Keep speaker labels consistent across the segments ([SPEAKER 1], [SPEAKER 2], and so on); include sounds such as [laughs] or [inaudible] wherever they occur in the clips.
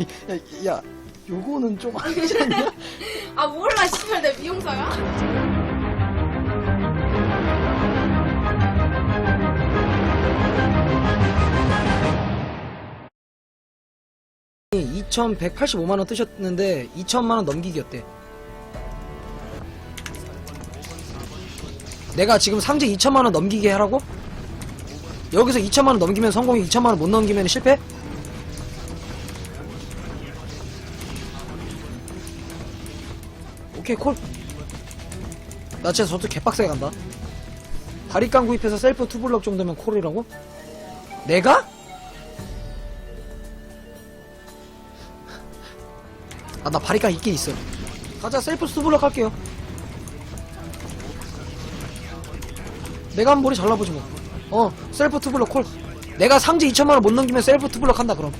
[SPEAKER 1] 야, 야, 요거는 좀 아니지 않냐? [laughs]
[SPEAKER 2] 아 몰라 씨발 내 미용사야?
[SPEAKER 1] 2,185만 원 뜨셨는데 2천만 원 넘기기였대. 내가 지금 상제 2천만 원 넘기게 하라고? 여기서 2천만 원 넘기면 성공이 2천만 원 못 넘기면 실패? 오케이 콜. 나 진짜 저도 개빡세게 간다. 바리깡 구입해서 셀프 투블럭 정도면 콜이라고? 내가? 아, 나 바리깡 있긴 있어. 가자, 셀프 투블럭 할게요. 내가 한 머리 잘라보지 뭐. 어, 셀프 투블럭 콜. 내가 상제 2천만원 못 넘기면 셀프 투블럭 한다, 그럼.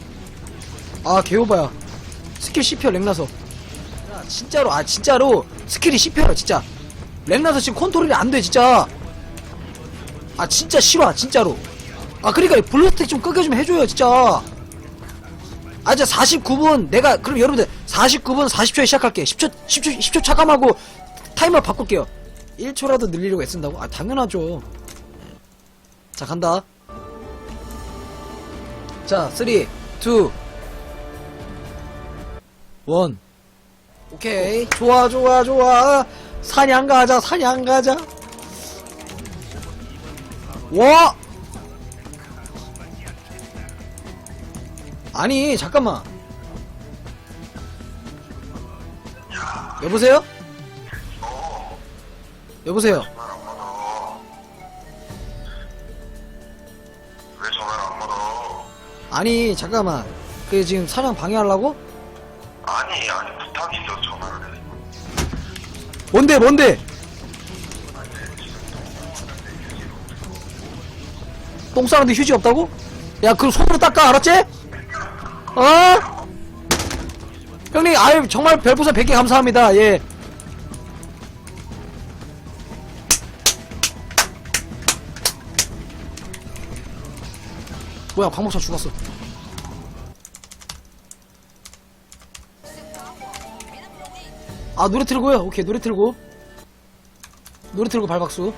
[SPEAKER 1] 아, 개오바야. 스킬 씹혀, 렉나서. 야, 진짜로, 아, 진짜로. 스킬이 씹혀요, 진짜. 렉나서 지금 컨트롤이 안 돼, 진짜. 아, 진짜 싫어, 진짜로. 아, 그러니까 블루스틱 좀 끄게 좀 해줘요, 진짜. 아, 이제 49분, 내가, 그럼 여러분들, 49분 40초에 시작할게. 10초, 10초, 10초 차감하고 타이머 바꿀게요. 1초라도 늘리려고 애쓴다고? 아, 당연하죠. 자, 간다. 자, 3, 2, 1. 오케이. 좋아, 좋아, 좋아. 사냥 가자, 사냥 가자. 와! 아니 잠깐만 여보세요? 여보세요
[SPEAKER 3] 왜 전화를 안 받아?
[SPEAKER 1] 아니 잠깐만 그 지금 사냥 방해하려고?
[SPEAKER 3] 아니, 아니,
[SPEAKER 1] 뭔데 뭔데 똥 싸는데 휴지 없다고? 야 그럼 손으로 닦아 알았지? 어? 형님 아유 정말 별풍선 100개 감사합니다 예 뭐야 광목차 죽었어 아 노래 틀고요? 오케이 노래 틀고. 노래 틀고 발박수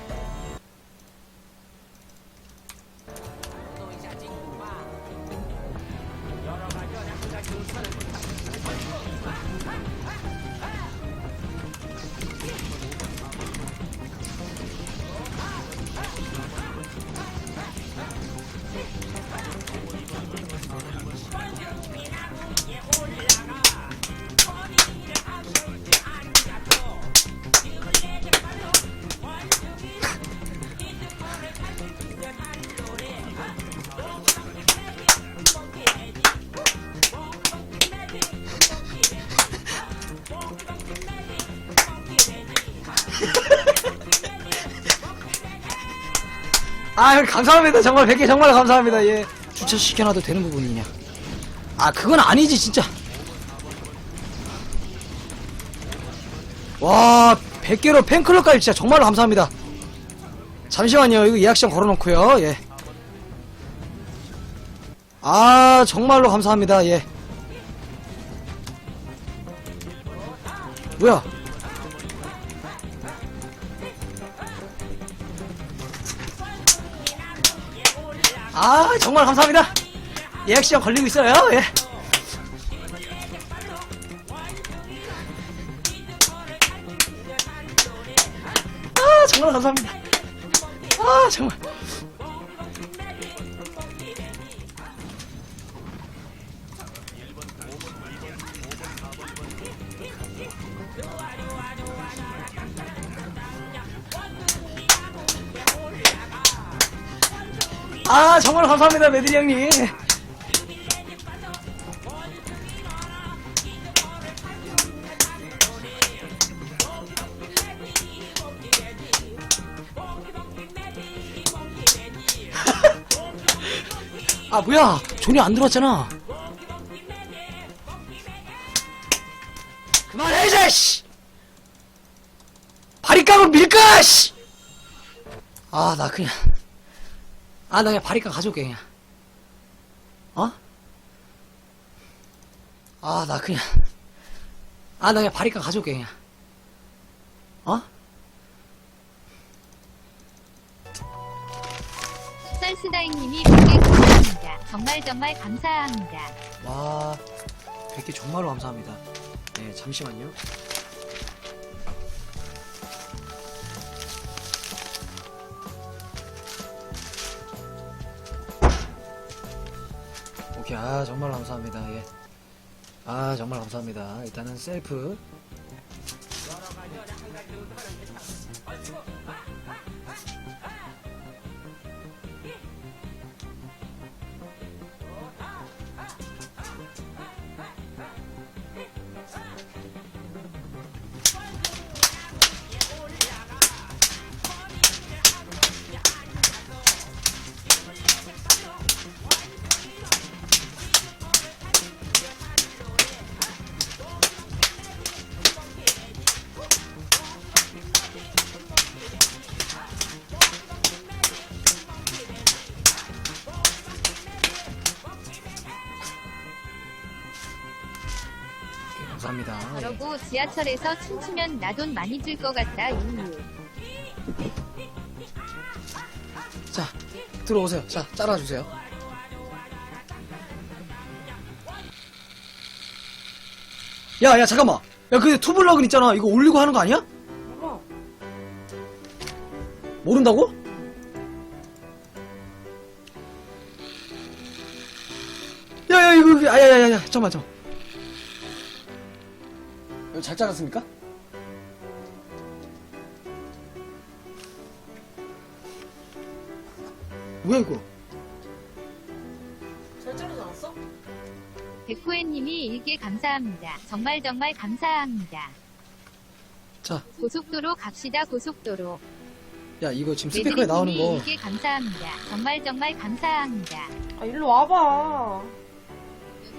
[SPEAKER 1] 아 감사합니다. 정말 100개 정말 감사합니다. 예. 주차시켜놔도 되는 부분이냐. 아 그건 아니지 진짜. 와 100개로 팬클럽까지 진짜 정말로 감사합니다. 잠시만요. 이거 예약 시간 걸어놓고요. 예. 아 정말로 감사합니다. 예. 뭐야 아 정말 감사합니다. 예약 시간 걸리고 있어요. 예. 아 정말 감사합니다. 아 정말 아 정말 감사합니다 메들이 형님. [laughs] 아 뭐야? 존이 안 들어왔잖아. 그만해 이제 씨! 바리깡은 밀까 씨! 아 나 그냥 아, 나 그냥 바리깡 가져올게, 그냥. 어? 아, 나 그냥. 아, 나 그냥 바리카 가져올게, 그냥. 어?
[SPEAKER 4] 썰스다잉님이 100개 감사합니다. 정말 정말 감사합니다.
[SPEAKER 1] 와, 100개 정말로 감사합니다. 네, 잠시만요. 오케이, 아, 정말 감사합니다. 예. 아, 정말 감사합니다. 일단은 셀프. 감사합니다. 예.
[SPEAKER 4] 그러고 지하철에서 춤추면 나 돈 많이 줄 것 같다. 유유.
[SPEAKER 1] 자, 들어오세요. 자, 잘라주세요. 야, 야, 잠깐만. 야, 근데 투블럭은 있잖아. 이거 올리고 하는 거 아니야? 모른다고? 야, 야, 이거, 이거, 아, 야, 야, 야, 야, 잠깐만, 잠깐만. 잘 잘랐습니까? 뭐야, 이거?
[SPEAKER 2] 잘 자르지 않았어?
[SPEAKER 4] 백호애님이 1개 감사합니다. 정말 정말 감사합니다.
[SPEAKER 1] 자,
[SPEAKER 4] 고속도로 갑시다. 고속도로.
[SPEAKER 1] 야, 이거 지금 스피커에 나오는 거.
[SPEAKER 4] 1개 감사합니다. 정말 정말 감사합니다.
[SPEAKER 2] 아, 일로 와봐.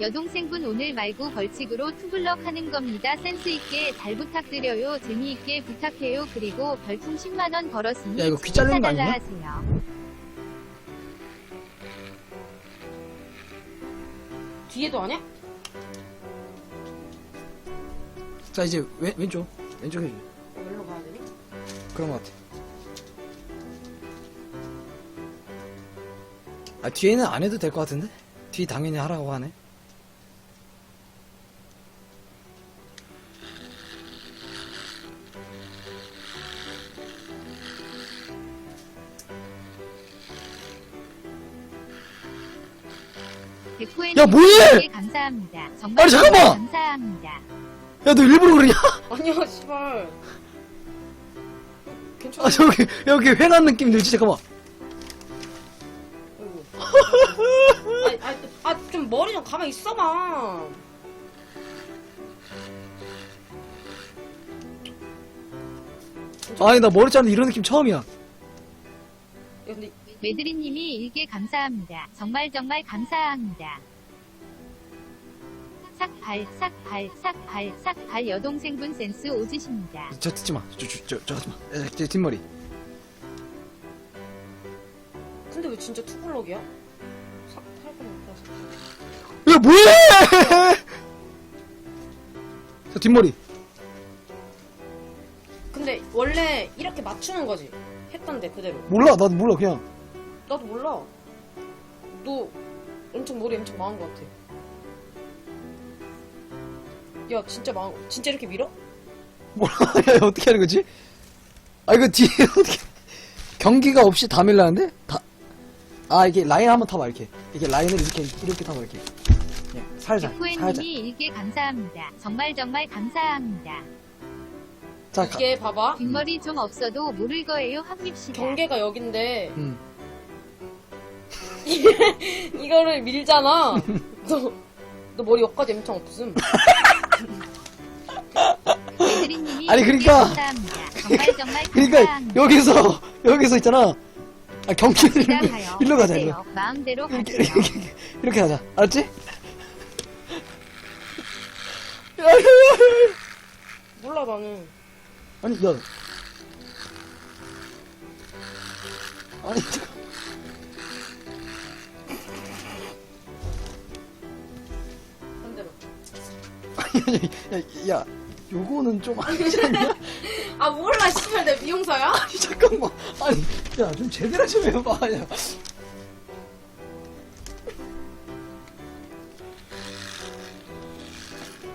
[SPEAKER 4] 여동생분 오늘 말고 벌칙으로 투블럭 하는 겁니다. 센스 있게 잘 부탁드려요. 재미있게 부탁해요. 그리고 별풍 10만 원 걸었으니
[SPEAKER 1] 야, 이거 귀 자르는 거 아니야?
[SPEAKER 4] 하세요.
[SPEAKER 2] 뒤에도 아냐?
[SPEAKER 1] 자, 이제 왼, 왼쪽. 왼쪽 해줘.
[SPEAKER 2] 어, 일로 가야 되니?
[SPEAKER 1] 그런 것 같아. 아, 뒤에는 안 해도 될 것 같은데? 뒤 당연히 하라고 하네. 야, 뭐해!
[SPEAKER 4] 감사합니다. 정말
[SPEAKER 1] 아니, 잠깐만!
[SPEAKER 4] 감사합니다.
[SPEAKER 1] 야, 너 일부러 그러냐? [laughs]
[SPEAKER 2] 아니야, 씨발. 괜찮아.
[SPEAKER 1] 아, 저기, 여기 회난 느낌 들지? 잠깐만.
[SPEAKER 2] 아니, 아니, 아, 좀 머리 좀 가만히 있어봐.
[SPEAKER 1] 아니, 나 머리 자르는 이런 느낌 처음이야.
[SPEAKER 4] 메드리님이 1개 감사합니다. 정말 정말 감사합니다. 삭발, 삭발, 삭발, 삭발 여동생분 센스 오지십니다.
[SPEAKER 1] 저 듣지 마. 저, 저, 저, 저 하지 마. 야, 제 뒷머리.
[SPEAKER 2] 근데 왜 진짜 투블럭이야? 삭 못해서.
[SPEAKER 1] 야, 뭐해! 저 뒷머리.
[SPEAKER 2] 근데 원래 이렇게 맞추는 거지. 했던데 그대로.
[SPEAKER 1] 몰라, 나도 몰라, 그냥.
[SPEAKER 2] 나도 몰라. 너 엄청 머리 엄청 망한 것 같아. 야 진짜 망 진짜 이렇게 밀어?
[SPEAKER 1] 몰라, 야, [laughs] 어떻게 하는 거지? 아, 이거 뒤에 [laughs] 어떻게. 경기가 없이 다 밀라는데? 다. 아, 이게 라인 한번 타봐, 이렇게. 이게 라인을 이렇게, 이렇게 타봐, 이렇게. 예, 살살, 살살.
[SPEAKER 4] 백호애님이 1개 감사합니다. 정말 정말 감사합니다.
[SPEAKER 1] 자, 가,
[SPEAKER 2] 이게 봐봐.
[SPEAKER 4] 뒷머리 좀 없어도 모를 거예요. 합립시다.
[SPEAKER 2] 경계가 여긴데
[SPEAKER 1] 음.
[SPEAKER 2] 이거를 밀잖아. 너, 너 머리 여기까지 엄청 없음.
[SPEAKER 1] 아니,
[SPEAKER 4] 1개
[SPEAKER 1] 그러니까-
[SPEAKER 4] 감사합니다. 정말 정말
[SPEAKER 1] 그러니까,
[SPEAKER 4] 감사합니다.
[SPEAKER 1] 여기서, 여기서 있잖아. 아, 경기를 일로,
[SPEAKER 4] 가요. [laughs]
[SPEAKER 1] 일로 가자, 일로.
[SPEAKER 4] 마음대로
[SPEAKER 1] 이렇게,
[SPEAKER 4] 가세요.
[SPEAKER 1] 이렇게, 이렇게, 이렇게 하자. 알았지? [laughs]
[SPEAKER 2] 몰라 나는.
[SPEAKER 1] 아니, 야. 아니, 잠깐. 아니, 아니, 야, 야, 요거는 좀 아니지 않냐? [laughs]
[SPEAKER 2] 아 몰라 씨발 내 미용사야?
[SPEAKER 1] 아니, 잠깐만. 아니, 야, 좀 제대로 좀 해봐. 야.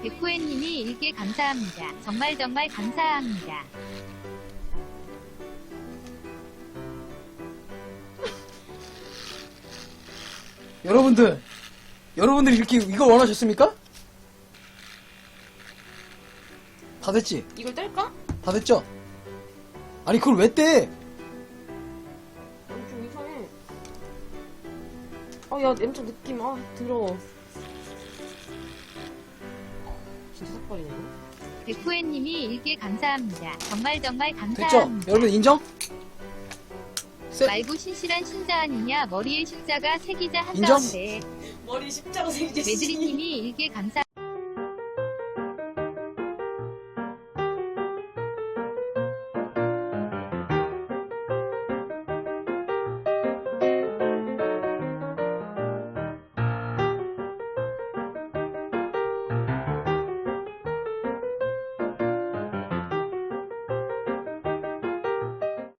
[SPEAKER 4] 백호애님이 일개 감사합니다. 정말 정말 감사합니다.
[SPEAKER 1] 여러분들, 여러분들 이렇게 이거 원하셨습니까? 다 됐지?
[SPEAKER 2] 이걸 뗄까?
[SPEAKER 1] 다 됐죠? 아니, 그걸 왜 떼?
[SPEAKER 2] 아니 좀 이상해 아 야 냄새 느낌 아 더러워 진짜 삭발이네
[SPEAKER 4] 백호애님이 일개 감사합니다. 정말 정말
[SPEAKER 1] 됐죠?
[SPEAKER 4] 감사합니다.
[SPEAKER 1] 여러분 인정? 세,
[SPEAKER 4] 말고 신실한 신자 아니냐 머리에 십자가 새기자
[SPEAKER 1] 인정?
[SPEAKER 4] 한가운데
[SPEAKER 2] 머리 십자가 생기지
[SPEAKER 4] 메드리님이 일개 감사